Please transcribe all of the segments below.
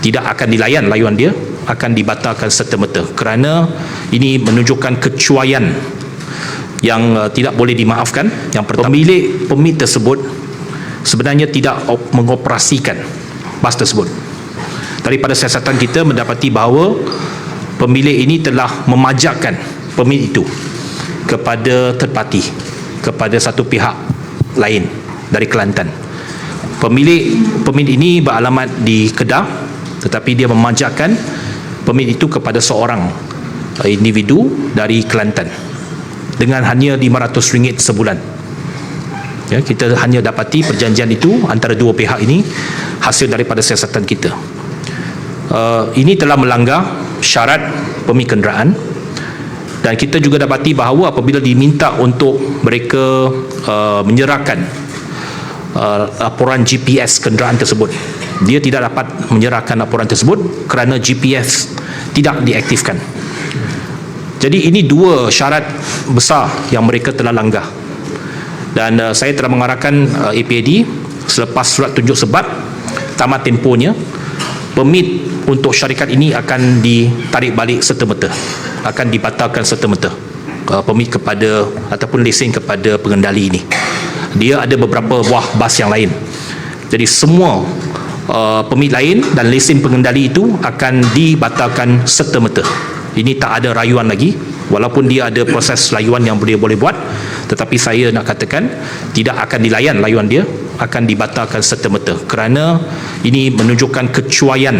tidak akan dilayan layuan dia akan dibatalkan serta-merta. Kerana ini menunjukkan kecuaian yang uh, tidak boleh dimaafkan. Yang pertama pemilik permit tersebut sebenarnya tidak op- mengoperasikan bas tersebut. Daripada siasatan kita mendapati bahawa pemilik ini telah memajakkan permit itu kepada third party kepada satu pihak lain dari Kelantan. Pemilik permit ini beralamat di Kedah tetapi dia memajakkan permit itu kepada seorang uh, individu dari Kelantan. Dengan hanya RM500 sebulan. Ya, kita hanya dapati perjanjian itu antara dua pihak ini hasil daripada siasatan kita. Uh, ini telah melanggar syarat permit kenderaan. Dan kita juga dapati bahawa apabila diminta untuk mereka uh, menyerahkan uh, laporan GPS kenderaan tersebut. Dia tidak dapat menyerahkan laporan tersebut kerana GPS tidak diaktifkan. Jadi ini dua syarat besar yang mereka telah langgar dan uh, saya telah mengarahkan uh, APAD selepas surat tunjuk sebab tamat tempohnya permit untuk syarikat ini akan ditarik balik serta-merta akan dibatalkan serta-merta uh, permit kepada ataupun lesen kepada pengendali ini dia ada beberapa buah bas yang lain. Jadi semua uh, permit lain dan lesen pengendali itu akan dibatalkan serta-merta. Ini tak ada rayuan lagi. Walaupun dia ada proses layuan yang boleh boleh buat tetapi saya nak katakan tidak akan dilayan layuan dia akan dibatalkan serta-merta. Kerana ini menunjukkan kecuaian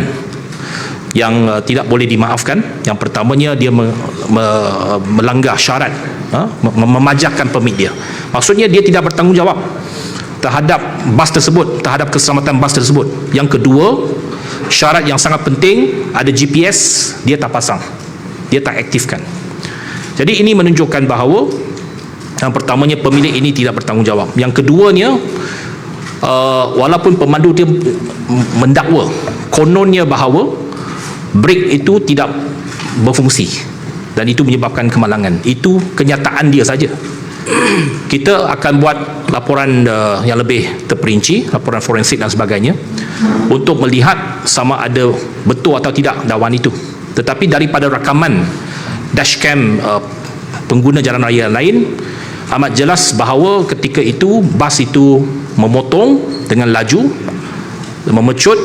yang uh, tidak boleh dimaafkan. Yang pertamanya dia me, me, melanggar syarat ha? mem- memajakkan permit dia. Maksudnya dia tidak bertanggungjawab terhadap bas tersebut terhadap keselamatan bas tersebut. Yang kedua syarat yang sangat penting ada GPS dia tak pasang. Dia tak aktifkan. Jadi ini menunjukkan bahawa yang pertamanya pemilik ini tidak bertanggungjawab. Yang keduanya uh, walaupun pemandu dia mendakwa kononnya bahawa brake itu tidak berfungsi dan itu menyebabkan kemalangan. Itu kenyataan dia saja. Kita akan buat laporan uh, yang lebih terperinci laporan forensik dan sebagainya untuk melihat sama ada betul atau tidak dakwaan itu. Tetapi daripada rakaman dashcam uh, pengguna jalan raya lain amat jelas bahawa ketika itu bas itu memotong dengan laju memecut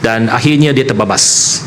dan akhirnya dia terbabas